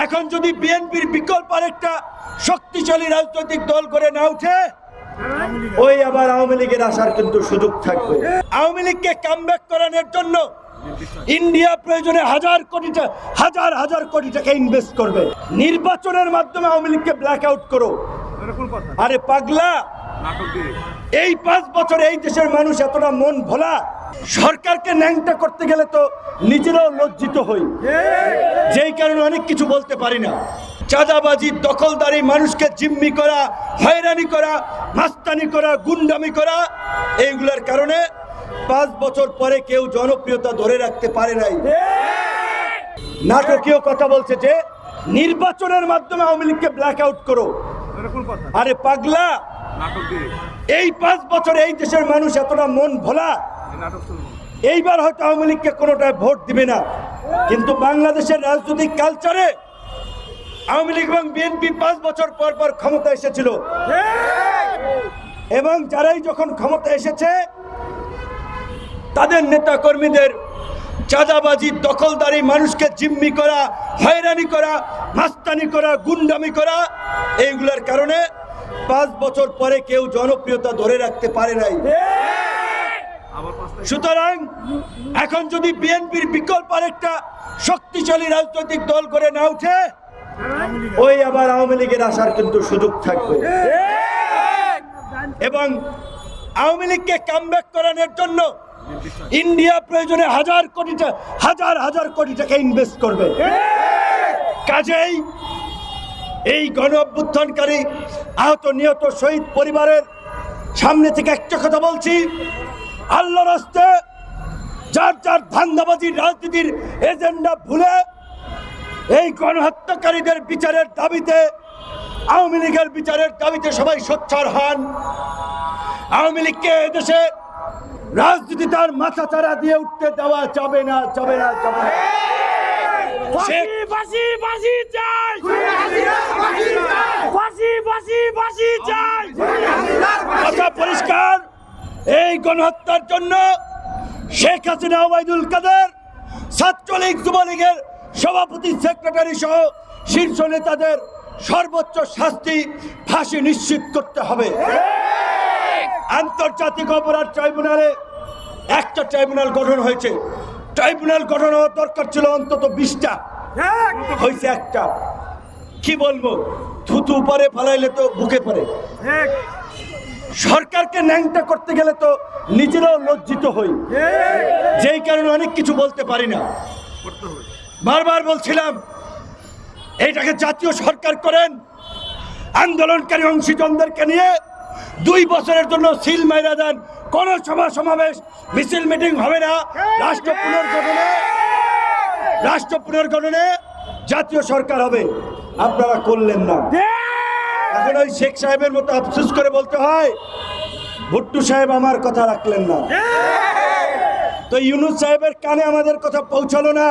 এখন যদি বিএনপির বিকল্প আরেকটা শক্তিশালী রাজনৈতিক দল করে না উঠে ওই আবার আওয়ামী লীগের আসার কিন্তু সুযোগ থাকবে। আওয়ামী লীগকে কামব্যাক করানোর জন্য ইন্ডিয়া প্রয়োজনে হাজার কোটি টা- হাজার হাজার কোটি টাকা ইনভেস্ট করবে। নির্বাচনের মাধ্যমে আওয়ামী লীগকে ব্ল্যাক আউট করো আরে পাগলা! এই পাঁচ বছর এই দেশের মানুষ এতটা মন ভোলা সরকারকে ন্যাংটা করতে গেলে তো নিজেরাও লজ্জিত হই। যেই কারণে অনেক কিছু বলতে পারি না। চাঁদাবাজি দখলদারি মানুষকে জিম্মি করা হয়রানি করা মাস্তানি করা গুন্ডামি করা এইগুলোর কারণে পাঁচ বছর পরে কেউ জনপ্রিয়তা ধরে রাখতে পারে নাই। নাটকীয় কথা বলছে যে নির্বাচনের মাধ্যমে আওয়ামী লীগকে ব্ল্যাক আউট করো আরে পাগলা এই পাঁচ বছর এই দেশের মানুষ এতটা মন ভোলা এইবার হয়তো আওয়ামী লীগকে কোনোটায় ভোট দিবে না। কিন্তু বাংলাদেশের রাজনৈতিক কালচারে আওয়ামী লীগ এবং বিএনপি পাঁচ বছর পর পর ক্ষমতা এসেছিল। এবং যারাই যখন ক্ষমতা এসেছে তাদের নেতা কর্মীদের চাঁদাবাজি দখলদারি মানুষকে জিম্মি করা হয়রানি করা মাস্তানি করা গুন্ডামি করা এইগুলোর কারণে পাঁচ বছর পরে কেউ জনপ্রিয়তা ধরে রাখতে পারে নাই। সুতরাং এখন যদি বিএনপির বিকল্প আরেকটা শক্তিশালী রাজনৈতিক দল করে না উঠে ওই আবার আওয়ামী লীগের আসার কিন্তু সুযোগ থাকবে। এবং আওয়ামী লীগকে কামব্যাক করানোর জন্য ইন্ডিয়া প্রয়োজনে হাজার কোটি হাজার হাজার কোটি টাকা ইনভেস্ট করবে। কাজেই এই গণ অভ্যুত্থানকারী আহত নিহত শহীদ পরিবারের সামনে থেকে একটা কথা বলছি। আল্লাহ রাস্তে যার যার ধান্দাবাজির রাজনীতির এজেন্ডা ভুলে এই গণহত্যাকারীদের বিচারের দাবিতে, আওয়ামী লীগের বিচারের দাবিতে সবাই সোচ্চার হন। আওয়ামী লীগকে এদেশে রাজনীতি তার মাথা চারা দিয়ে উঠতে দেওয়া যাবে না যাবে না যাবে না। শেখ ফাঁসি ফাঁসি চাই। ফাঁসি ফাঁসি ফাঁসি চাই। কথা পরিষ্কার। এই গণহত্যার জন্য শেখ হাসিনা ওবায়দুল কাদের ছাত্রলীগ যুবলীগের সভাপতি সেক্রেটারি সহ শীর্ষ নেতাদের সর্বোচ্চ শাস্তি ফাঁসি নিশ্চিত করতে হবে। আন্তর্জাতিক অপরাধ ট্রাইব্যুনালে একটা ট্রাইব্যুনাল গঠন হয়েছে। ট্রাইব্যুনাল গঠন হওয়ার দরকার ছিল অন্তত বিশটা। হয়েছে একটা। কি বলব? থুতু পরে ফালাইলে তো বুকে পড়ে সরকারকে ন্যাংটা করতে গেলে তো নিজেরাও লজ্জিত হই। যেই কারণে অনেক কিছু বলতে পারি না। বারবার বলছিলাম এইটাকে জাতীয় সরকার করেন। আন্দোলনকারী অংশীজনদেরকে নিয়ে দুই বছরের জন্য সিল মাইরা দেন কোন সভা সমাবেশ, মিছিল, মিটিং হবে না। রাষ্ট্র পুনর্গঠনে রাষ্ট্র পুনর্গঠনে জাতীয় সরকার হবে। আপনারা করলেন না। এখন ওই শেখ সাহেবের মতো আফসোস করে বলতে হয়, ভুট্টু সাহেব আমার কথা রাখলেন না। তো ইউনুস সাহেবের কানে আমাদের কথা পৌঁছালো না।